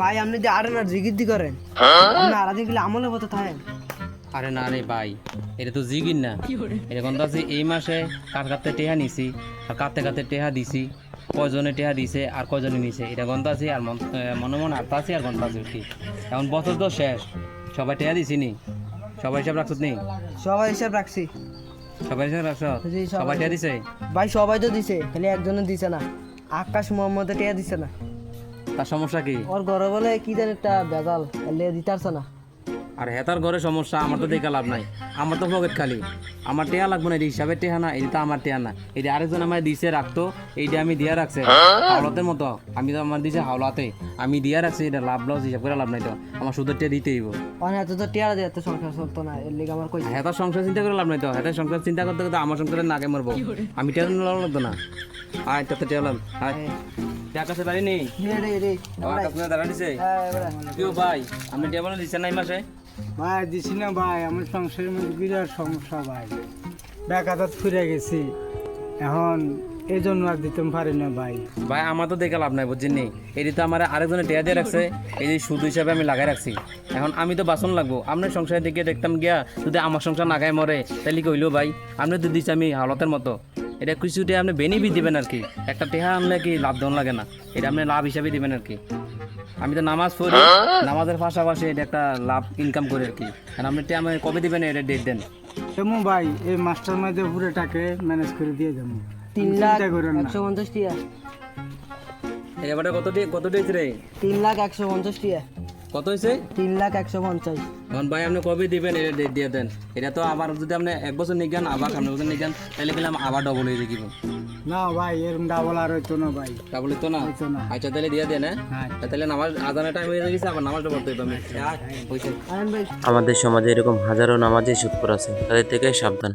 ভাই আপনি যে আরে না জিগিদ্দি করেন আপনি আরাধি গেলে আমলে মতো থাকেন। আরে না রে ভাই এটা তো জিগির না। এটা কোন আছে এই মাসে কার কাতে টেহা নিছি আর কাতে কাতে টেহা দিছি কয়জনে টেহা দিছে আর কয়জনে নিছে এটা গন্ধ আছে আর মন- মনে আত্মা আছে আর গন্ধ আছে ঠিক এখন বছর তো শেষ সবাই টেহা দিছি নি? সবাই হিসাব রাখছত নি? সবাই হিসাব রাখছি। সবাই হিসাব রাখছ? সবাই। সবাই টেহা দিছে? ভাই সবাই তো দিছে খালি একজনে দিছে না। আকাশ মোহাম্মদ টেহা দিছে না। তার সমস্যা কি? ওর ঘরে বলে কি জানি একটা বেজাল এলে দিতে পারছে না। আর হেতার ঘরে সমস্যা আমার তো দেখা লাভ নাই। আমার তো পকেট খালি। আমার টেহা লাগবে না এই হিসাবে টেহা না এটা আমার টেহা না। এটা আরেকজন আমার দিছে রাখতো এইটা আমি দিয়া রাখছে। হাওলাতের মতো। আমি তো আমার দিছে হাওলাতে। আমি দিয়া রাখছি এটা লাভ লস হিসাব করে লাভ নাই তো। আমার সুদের টেয়া দিতেই হইব। এত তো টিয়া দিয়ে এত সংসার চলতো না। এর লিগে আমার কই হেতার সংসার চিন্তা করে লাভ নাই তো। হেতার সংসার চিন্তা করতে করতে আমার সংসারে নাকে মারবো। আমি টেয়া লাভ লাগতো না। আয় তাতে টেয়া আয়। বাড়ি নেই? হ্যাঁ। কেউ ভাই আপনি টেয়া বলে দিচ্ছেন না এই মাসে? ভাই দিছি না ভাই আমার সংসারের মধ্যে বিরাট সমস্যা ভাই। ফিরে গেছি। এখন এই জন্য আর দিতে পারি না ভাই। ভাই আমার তো দেখে লাভ নাই বুঝছেন নি? এটি তো আমার আরেকজনে টেয়া দিয়ে রাখছে এই যে সুদ হিসাবে আমি লাগাই রাখছি। এখন আমি তো বাসন লাগবো আপনার সংসারের দিকে দেখতাম গিয়া যদি আমার সংসার নাগায় মরে তাহলে কইলো ভাই? আপনি তো দিচ্ছি আমি হালতের মতো। এটা কিছুটা আপনি বেনিফিট দিবেন আর কি। একটা টেহা আনলে কি লাভ দন লাগে না। এটা আপনি লাভ হিসাবে দিবেন আর কি। আমি তো নামাজ পড়ি নামাজের পাশাপাশি এটা একটা লাভ ইনকাম করি আর কি। আর আপনি টেহা আমাকে কবে দিবেন এটা ডেট দেন। তেমন ভাই এই মাস্টার মধ্যে পুরোটাকে ম্যানেজ করে দিয়ে যাব। তিন লাখ একশো পঞ্চাশ টিয়া। এবারে কত কত ডেট রে? তিন লাখ একশো পঞ্চাশ টিয়া। কত হয়েছে তিন লাখ একশো পঞ্চাশ। এখন ভাই আপনি কবে দিবেন? এটা ডেট দিয়ে দেন। এটা তো আবার যদি আপনি এক বছর নিগান আবার সামনে বছর নিগান তাহলে গেলাম আবার ডবল হয়ে দেখিব। না ভাই এরকম ডাবল আর হইতো না ভাই। ডাবল হইতো না? আচ্ছা তাহলে দিয়ে দেন হ্যাঁ? হ্যাঁ। তাহলে নামাজ আজানের টাইম হয়ে গেছে আবার নামাজটা পড়তে হবে আমি। হয়েছে আয়ন ভাই। আমাদের সমাজে এরকম হাজারো নামাজি সুৎখর আছে তাদের থেকে সাবধান।